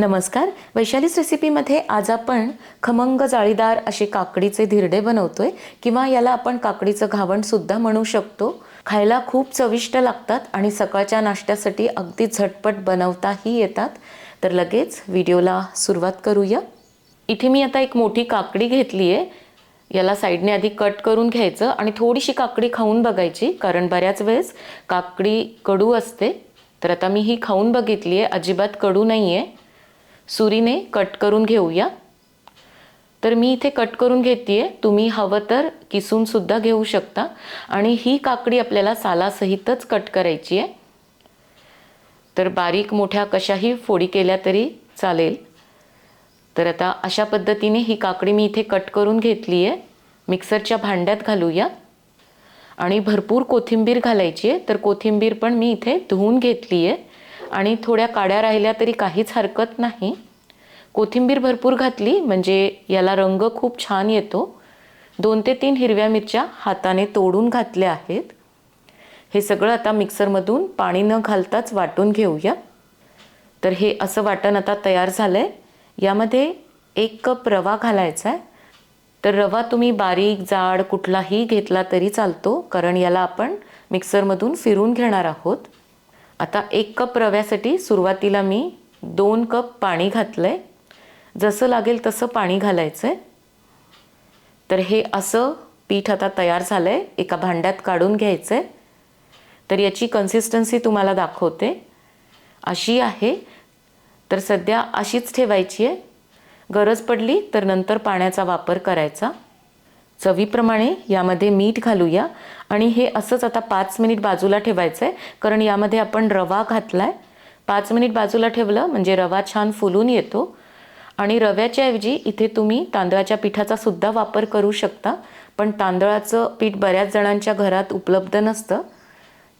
नमस्कार. वैशालीस रेसिपीमध्ये आज आपण खमंग जाळीदार असे काकडीचे धिरडे बनवतोय किंवा याला आपण काकडीचं घावणसुद्धा म्हणू शकतो. खायला खूप चविष्ट लागतात आणि सकाळच्या नाश्त्यासाठी अगदी झटपट बनवताही येतात. तर लगेच व्हिडिओला सुरुवात करूया. इथे मी आता एक मोठी काकडी घेतली आहे याला साईडने आधी कट करून घ्यायचं आणि थोडीशी काकडी खाऊन बघायची कारण बऱ्याच वेळेस काकडी कडू असते. तर आता मी ही खाऊन बघितली आहे अजिबात कडू नाही आहे सुरीने कट करून घेऊया. तर मी इथे कट करून घेते तुम्ही हवं तर किसूनसुद्धा घेऊ शकता. आणि ही काकडी आपल्याला सालासहितच कट करायची आहे. तर बारीक मोठ्या कशाही फोडी केल्या तरी चालेल. तर आता अशा पद्धतीने ही काकडी मी इथे कट करून घेतली आहे मिक्सरच्या भांड्यात घालूया. आणि भरपूर कोथिंबीर घालायची आहे. तर कोथिंबीर पण मी इथे धुवून घेतली आहे आणि थोड्या काड्या राहिल्या तरी काहीच हरकत नाही. कोथिंबीर भरपूर घातली म्हणजे याला रंग खूप छान येतो. दोन ते तीन हिरव्या मिरच्या हाताने तोडून घातल्या आहेत. हे सगळं आता मिक्सरमधून पाणी न घालताच वाटून घेऊया. तर हे असं वाटण आता तयार झालं आहे यामध्ये एक कप रवा घालायचा आहे तर रवा तुम्ही बारीक जाड कुठलाही घेतला तरी चालतो कारण याला आपण मिक्सरमधून फिरून घेणार आहोत. आता एक कप रव्यासाठी सुरुवातीला मी दोन कप पाणी घातलं आहे जसं लागेल तसं पाणी घालायचं आहे तर हे असं पीठ आता तयार झालं आहे एका भांड्यात काढून घ्यायचं आहे तर याची कन्सिस्टन्सी तुम्हाला दाखवते. अशी आहे. तर सध्या अशीच ठेवायची आहे. गरज पडली तर नंतर पाण्याचा वापर करायचा. चवीप्रमाणे यामध्ये मीठ घालूया. आणि हे असंच आता पाच मिनिट बाजूला ठेवायचं आहे कारण यामध्ये आपण रवा घातला आहे पाच मिनिट बाजूला ठेवलं म्हणजे रवा छान फुलून येतो. आणि रव्याच्या ऐवजी इथे तुम्ही तांदळाच्या पिठाचा सुद्धा वापर करू शकता. पण तांदळाचं पीठ बऱ्याच जणांच्या घरात उपलब्ध नसतं.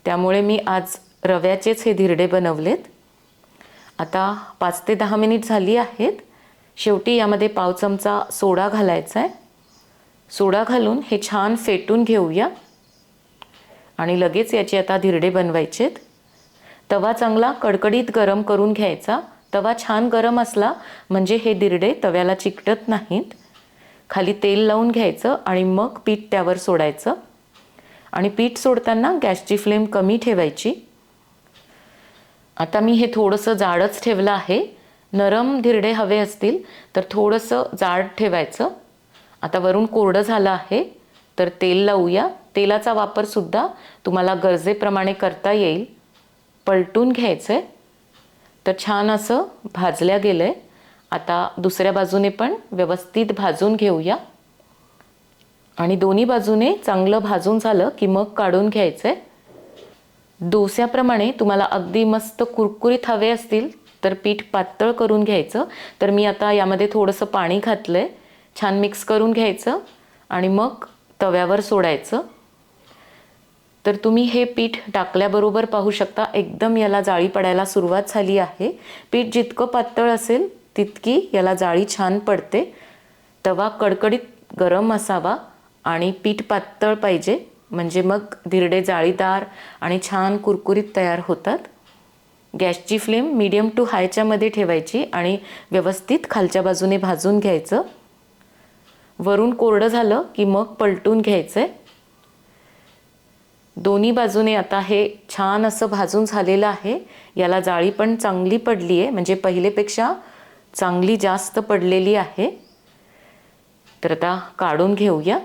त्यामुळे मी आज रव्याचेच हे धिरडे बनवलेत. आता पाच ते दहा मिनिट झाली आहेत. शेवटी यामध्ये पाव चमचा सोडा घालायचा आहे सोडा घालून हे छान फेटून घेऊया. आणि लगेच याचे आता धिरडे बनवायचेत. तवा चांगला कडकडीत गरम करून घ्यायचा. तवा छान गरम असला म्हणजे हे दिरडे तव्याला चिकटत नाहीत. खाली तेल लावून घ्यायचं आणि मग पीठ त्यावर सोडायचं. आणि पीठ सोडताना गॅसची फ्लेम कमी ठेवायची. आता मी हे थोडंसं जाडच ठेवलं आहे. नरम धिरडे हवे असतील तर थोडंसं जाड ठेवायचं. आता वरून कोरडं झालं आहे तर तेल लावूया. तेलाचा वापरसुद्धा तुम्हाला गरजेप्रमाणे करता येईल. पलटून घ्यायचं आहे तर छान असं भाजल्या गेलं आहे आता दुसऱ्या बाजूने पण व्यवस्थित भाजून घेऊया. आणि दोन्ही बाजूने चांगलं भाजून झालं की मग काढून घ्यायचं आहे डोस्याप्रमाणे तुम्हाला अगदी मस्त कुरकुरीत हवे असतील तर पीठ पातळ करून घ्यायचं. तर मी आता यामध्ये थोडंसं पाणी घातलं आहे छान मिक्स करून घ्यायचं आणि मग तव्यावर सोडायचं. तर तुम्ही हे पीठ टाकल्याबरोबर पाहू शकता एकदम याला जाळी पडायला सुरुवात झाली आहे. पीठ जितकं पातळ असेल तितकी याला जाळी छान पडते. तवा कडकडीत गरम असावा आणि पीठ पातळ पाहिजे म्हणजे मग धिरडे जाळीदार आणि छान कुरकुरीत तयार होतात. गॅसची फ्लेम मीडियम टू हायच्यामध्ये ठेवायची आणि व्यवस्थित खालच्या बाजूने भाजून घ्यायचं. वरून कोरडं झालं की मग पलटून घ्यायचं आहे दोन्ही बाजूने आता हे छान असं भाजून झालेलं आहे. याला जाळी पण चांगली पडली आहे. म्हणजे पहिलेपेक्षा चांगली जास्त पडलेली आहे. तर आता काढून घेऊया.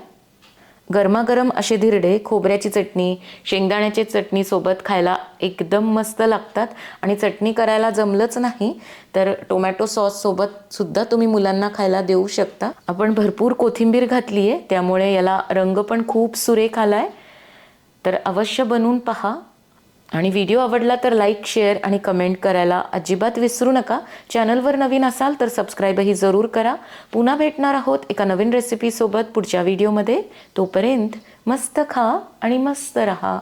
गरमागरम असे धिरडे खोबऱ्याची चटणी शेंगदाण्याची चटणीसोबत खायला एकदम मस्त लागतात. आणि चटणी करायला जमलंच नाही तर टोमॅटो सॉससोबत सुद्धा तुम्ही मुलांना खायला देऊ शकता. आपण भरपूर कोथिंबीर घातली आहे त्यामुळे याला रंग पण खूप सुरेख आला आहे तर अवश्य बनवून पहा. आणि व्हिडिओ आवडला तर लाईक शेअर आणि कमेंट करायला अजिबात विसरू नका. चॅनलवर नवीन असाल तर सबस्क्राईबही जरूर करा. पुन्हा भेटणार आहोत एका नवीन रेसिपीसोबत पुढच्या व्हिडिओमध्ये. तोपर्यंत मस्त खा आणि मस्त रहा.